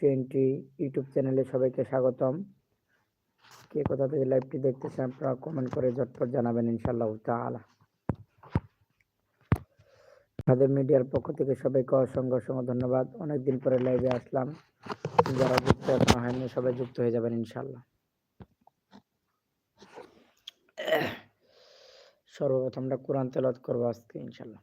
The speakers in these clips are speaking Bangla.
টোয়েন্টি ইউটিউব চ্যানেলে সবাইকে স্বাগতম। কে কোথা থেকে লাইভটি দেখতেছেন আপনারা কমেন্ট করে ঝটপট জানাবেন ইনশাআল্লাহ তাআলা। আমাদের মিডিয়ার পক্ষ থেকে সবাইকে অসংখ্য অসংখ্য ধন্যবাদ। অনেকদিন পরে লাইভে আসলাম। যারা যুক্ত এখনও হয়নি, সবাই যুক্ত হয়ে যাবেন ইনশাল্লাহ সর্বপ্রথম আমরা কোরআন তেলাওয়াত করব আজকে ইনশাআল্লাহ।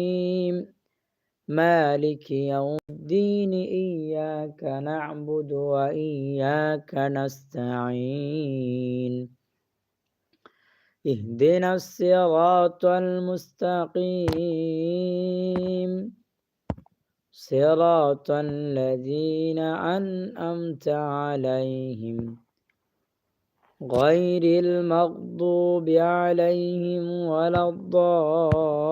مالك يوم الدين إياك نعبد وإياك نستعين. اهدنا الصراط المستقيم. صراط الذين أنأمت عليهم. غير المغضوب عليهم ولا الضالين.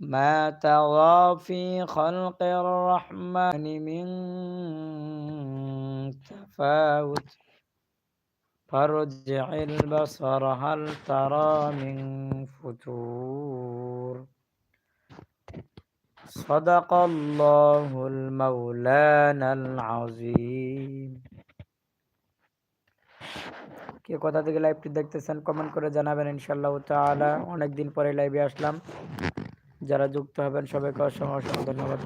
ما ترى في خلق الرحمن من تفاوت فارجع البصر هل ترى من فتور صدق الله المولانا العظيم কে কোথা থেকে লাইভটি দেখতেছেন কমেন্ট করে জানাবেন ইনশাল্লাহ তাআলা অনেকদিন পরে লাইভে আসলাম যারা যুক্ত হবেন সবাইকে অসংখ্য অসংখ্য ধন্যবাদ।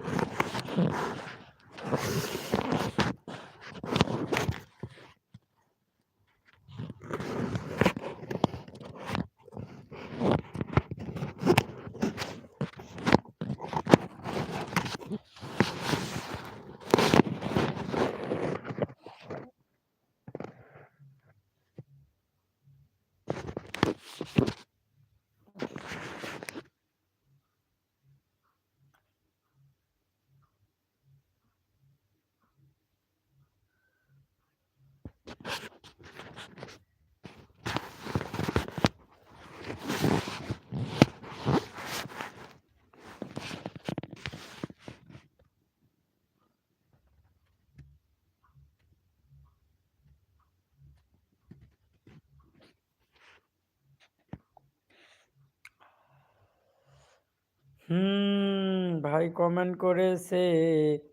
ভাই কমেন্ট করেছে,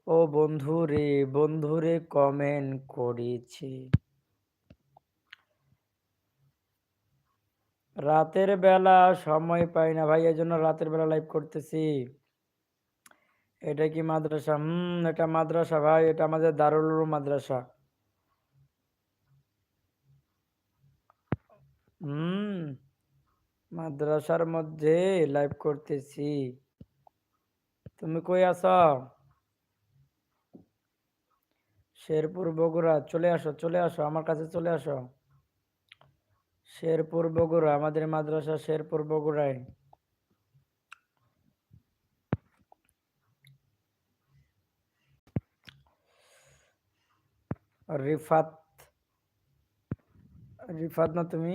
ও বন্ধুরে বন্ধুরে কমেন্ট করেছে। রাতের বেলা সময় পাই না ভাই, এজন্য রাতের বেলা লাইভ করতেছি। এটা কি মাদ্রাসা? হুম, এটা মাদ্রাসা ভাই, এটা আমাদের দারুল মাদ্রাসা। হুম, মাদ্রাসার মধ্যে লাইভ করতেছি। তুমি কই আছ? শেরপুর, বগুড়া। চলে আসো চলে আসো, আমার কাছে চলে আসো। শেরপুর, বগুড়া, আমাদের মাদ্রাসা শেরপুর, বগুড়ায়। রিফাত রিফাত না তুমি?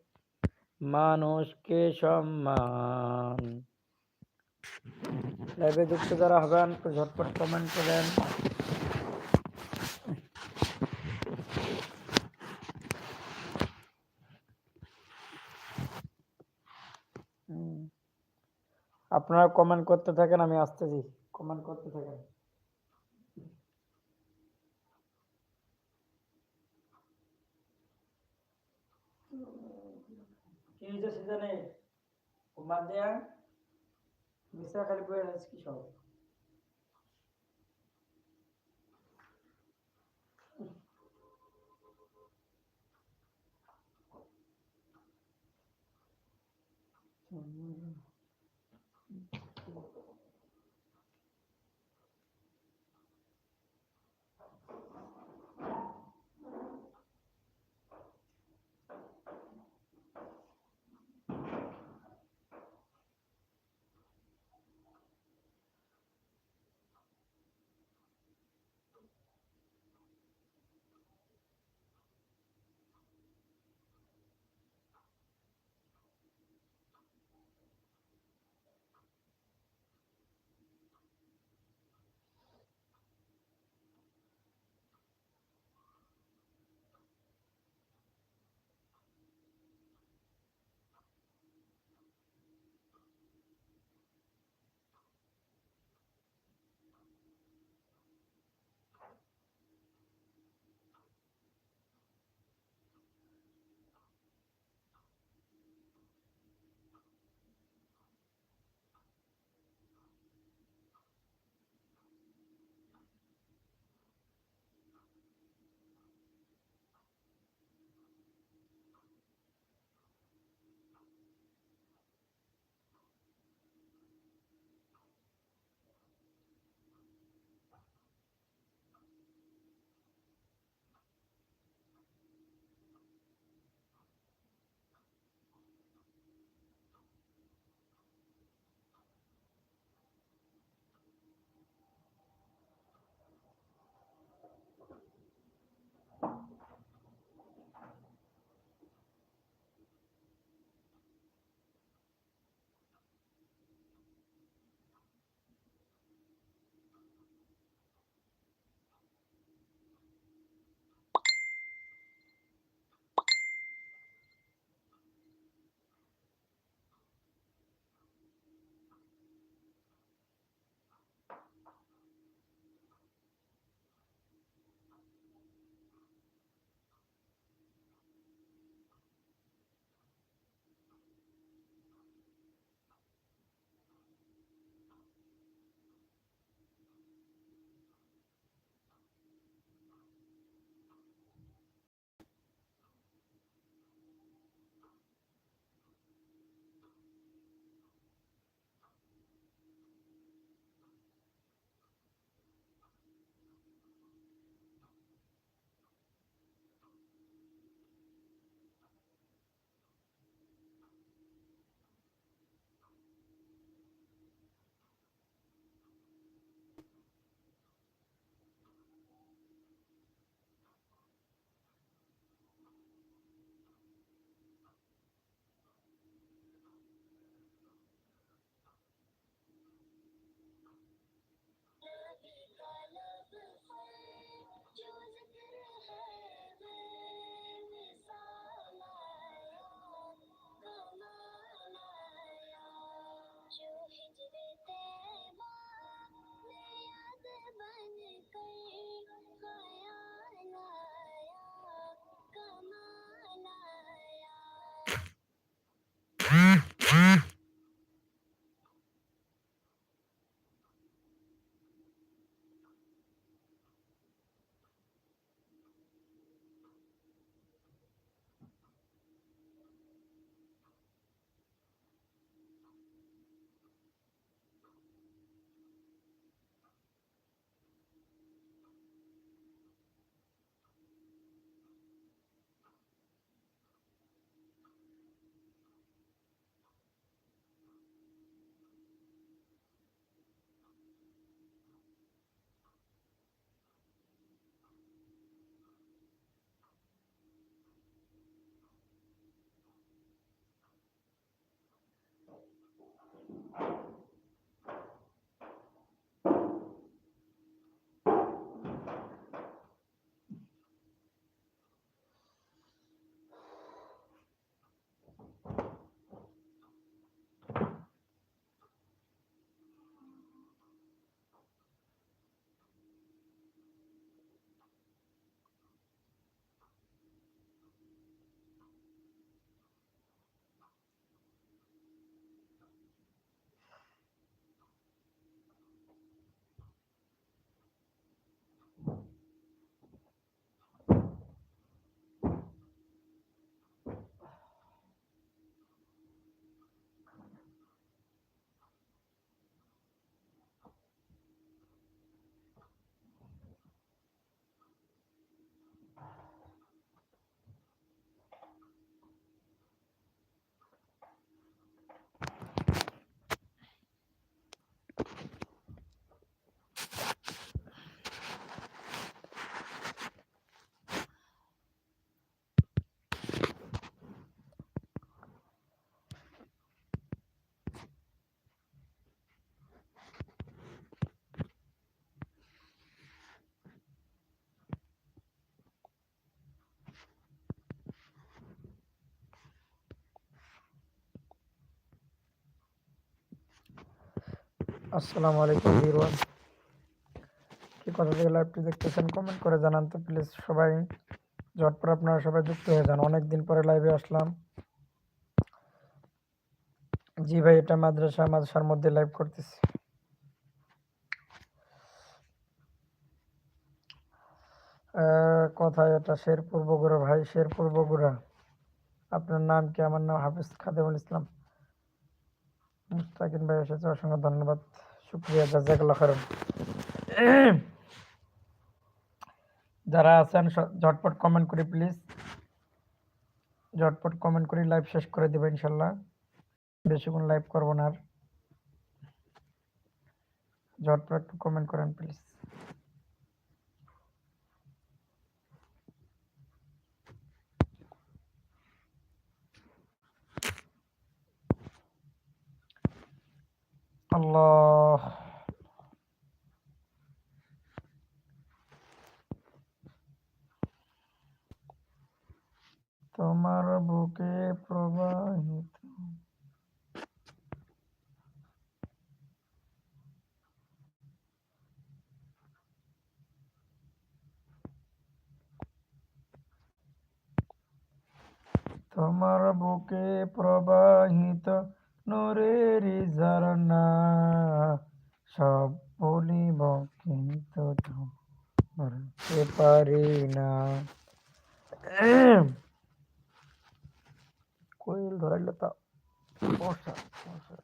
মানুষকে সম্মান। লাইভে যুক্ত যারা হবেন ঝটপট কমেন্ট করেন। আপনারা কমেন্ট করতে থাকেন, আমি আসতেছি। কমেন্ট করতে থাকেন। মিশ্রা খালি বয়ে আছে কি সব আসসালামু আলাইকুম ভিউয়ার কি কথা থেকে লাইভটি দেখতেছেন কমেন্ট করে জানান তো প্লিজ সবাই ঝটপট আপনারা সবাই যুক্ত হয়ে যান। অনেক দিন পরে লাইভে আসলাম। জি ভাই, এটা মাদ্রাসা, মাদ্রাসার মধ্যে লাইভ করতেছি। কোথায় এটা, শেরপুর বগুড়া ভাই, শেরপুর বগুড়া। আপনার নাম কি? আমার নাম হাফিজ খাদেমুল ইসলাম। মুস্তাকিন ভাই এসেছে, অসংখ্য ধন্যবাদ। শুক্রিয়া, জাজাকাল্লাহ খারাপ যারা আছেন ঝটপট কমেন্ট করি প্লিজ ঝটপট কমেন্ট করি লাইভ শেষ করে দেবো, ইনশাল্লাহ। বেশিক্ষণ লাইভ করব না আর। ঝটপট কমেন্ট করেন প্লিজ আল্লাহ। তোমার বুকে প্রবাহিত। তোমার বুকে প্রবাহিত। সব বলিব কিন্তু ধরতে পারি না। কোয়েল ধরাইলে তা। বর্ষা বর্ষা।